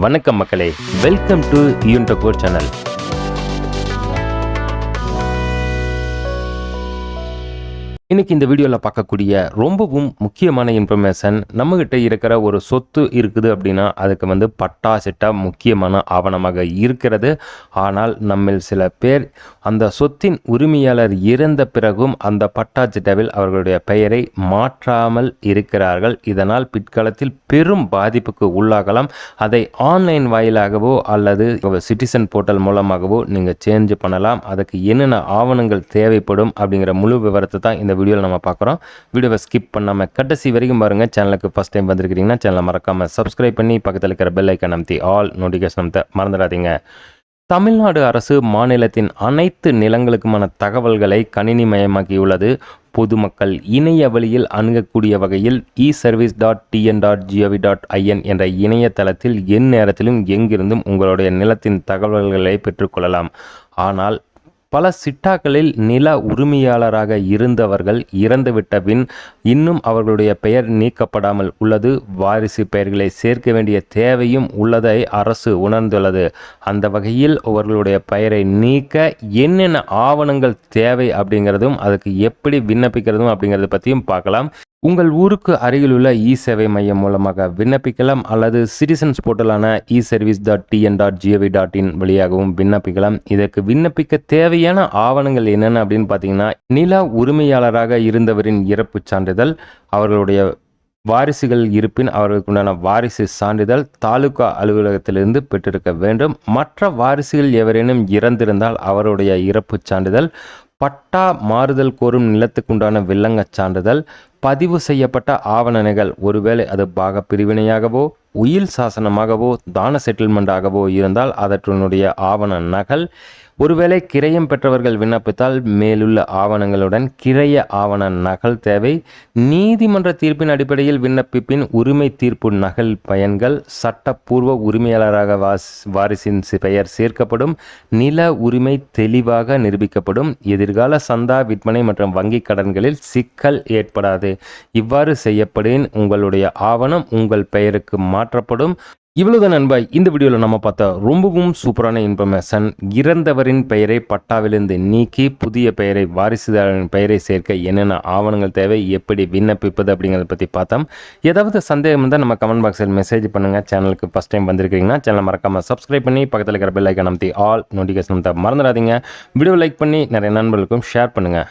வணக்கம் மக்களே. Welcome to யூன்டகோர் channel இன்னைக்கு இந்த வீடியோவில் பார்க்கக்கூடிய ரொம்பவும் முக்கியமான இன்ஃபர்மேஷன் நம்மகிட்ட இருக்கிற ஒரு சொத்து இருக்குது அப்படின்னா அதுக்கு வந்து பட்டா சிட்டா முக்கியமான ஆவணமாக இருக்கிறது. ஆனால் நம்மில் சில பேர் அந்த சொத்தின் உரிமையாளர் இறந்த பிறகும் அந்த பட்டா சிட்டாவில் அவர்களுடைய பெயரை மாற்றாமல் இருக்கிறார்கள். இதனால் பிற்காலத்தில் பெரும் பாதிப்புக்கு உள்ளாகலாம். அதை ஆன்லைன் வாயிலாகவோ அல்லது சிட்டிசன் போர்ட்டல் மூலமாகவோ நீங்கள் சேஞ்ச் பண்ணலாம். அதுக்கு என்னென்ன ஆவணங்கள் தேவைப்படும் அப்படிங்கிற முழு விவரத்தை தான் இந்த வீடியோவில் நம்ம பார்க்குறோம். வீடியோவை ஸ்கிப் பண்ணாமல் கடைசி வரைக்கும் பாருங்கள் சேனலுக்கு ஃபஸ்ட் டைம் வந்திருக்கிறீங்கன்னா சேனலை மறக்காமல் சப்ஸ்கிரைப் பண்ணி பக்கத்தில் இருக்கிற பெல் ஐக்கன் ஆல் நோட்டிஃபிகேஷன் அமுத்த மறந்துடாதீங்க. தமிழ்நாடு அரசு மாநிலத்தின் அனைத்து நிலங்களுக்குமான தகவல்களை கணினிமயமாக்கியுள்ளது பொதுமக்கள் இணைய வழியில் அணுகக்கூடிய வகையில் e service dot TN dot GOV dot IN என்ற இணையதளத்தில் எந்நேரத்திலும் எங்கிருந்தும் உங்களுடைய நிலத்தின் தகவல்களை பெற்றுக்கொள்ளலாம் ஆனால் பல சிட்டாக்களில் நில உரிமையாளராக இருந்தவர்கள் இறந்துவிட்ட பின் இன்னும் அவர்களுடைய பெயர் நீக்கப்படாமல் உள்ளது. வாரிசு பெயர்களை சேர்க்க வேண்டிய தேவையும் உள்ளதை அரசு உணர்ந்துள்ளது. அந்த வகையில் அவர்களுடைய பெயரை நீக்க என்னென்ன ஆவணங்கள் தேவை அப்படிங்கிறதும் அதுக்கு எப்படி விண்ணப்பிக்கிறதும் அப்படிங்கிறத பற்றியும் பார்க்கலாம். உங்கள் ஊருக்கு அருகிலுள்ள இ சேவை மையம் மூலமாக விண்ணப்பிக்கலாம் அல்லது citizens போர்ட்டலான e service dot TN dot GOV dot in வழியாகவும் விண்ணப்பிக்கலாம். இதற்கு விண்ணப்பிக்க தேவையான ஆவணங்கள் என்னென்ன அப்படின்னு பார்த்தீங்கன்னா நில உரிமையாளராக இருந்தவரின் இறப்பு சான்றிதழ் அவர்களுடைய வாரிசுகள் இருப்பின் அவர்களுக்குண்டான வாரிசு சான்றிதழ் தாலுகா அலுவலகத்திலிருந்து பெற்றிருக்க வேண்டும். மற்ற வாரிசுகள் எவரேனும் இறந்திருந்தால் அவருடைய இறப்புச் சான்றிதழ் பட்டா மாறுதல் கோரும் நிலத்துக்குண்டான வில்லங்கச் சான்றிதழ் பதிவு செய்யப்பட்ட ஆவணங்கள் ஒருவேளை அது பாக பிரிவினையாகவோ உயில் சாசனமாகவோ தான செட்டில்மெண்ட்டாகவோ இருந்தால் அதற்றினுடைய ஆவண நகல். ஒருவேளை கிரயம் பெற்றவர்கள் விண்ணப்பித்தால் மேலுள்ள ஆவணங்களுடன் கிரைய ஆவண நகல் தேவை. நீதிமன்ற தீர்ப்பின் அடிப்படையில் விண்ணப்பிப்பின் உரிமை தீர்ப்பு நகல் பயன்கள். சட்டப்பூர்வ உரிமையாளராக வாஸ் வாரிசின் பெயர் சேர்க்கப்படும். நில உரிமை தெளிவாக நிரூபிக்கப்படும். எதிர்கால சந்தா விற்பனை மற்றும் வங்கி கடன்களில் சிக்கல் ஏற்படாது. இவ்வாறு செய்யப்படின். உங்களுடைய ஆவணம் உங்கள் பெயருக்கு மாற்றப்படும். இவ்வளவுதான் நண்பா இந்த வீடியோவில் நம்ம பார்த்த ரொம்பவும் சூப்பரான இன்ஃபர்மேஷன். இறந்தவரின் பெயரை பட்டாவிலிருந்து நீக்கி புதிய பெயரை வாரிசுதாரின் பெயரை சேர்க்க என்னென்ன ஆவணங்கள் தேவை எப்படி விண்ணப்பிப்பது அப்படிங்கிறத பற்றி பார்த்தோம். ஏதாவது சந்தேகம் இருந்தால் நம்ம கமெண்ட் பாக்ஸில் மெசேஜ் பண்ணுங்கள் சேனலுக்கு ஃபஸ்ட் டைம் வந்திருக்கீங்கன்னா சேனலை மறக்காமல் சப்ஸ்கிரைப் பண்ணி பக்கத்தில் இருக்கிற பெல் ஐக்கன் அமைத்தி ஆல் நோட்டிஃபிகேஷன் மறந்துடாதீங்க. வீடியோ லைக் பண்ணி நிறைய நண்பர்களுக்கும் ஷேர் பண்ணுங்கள்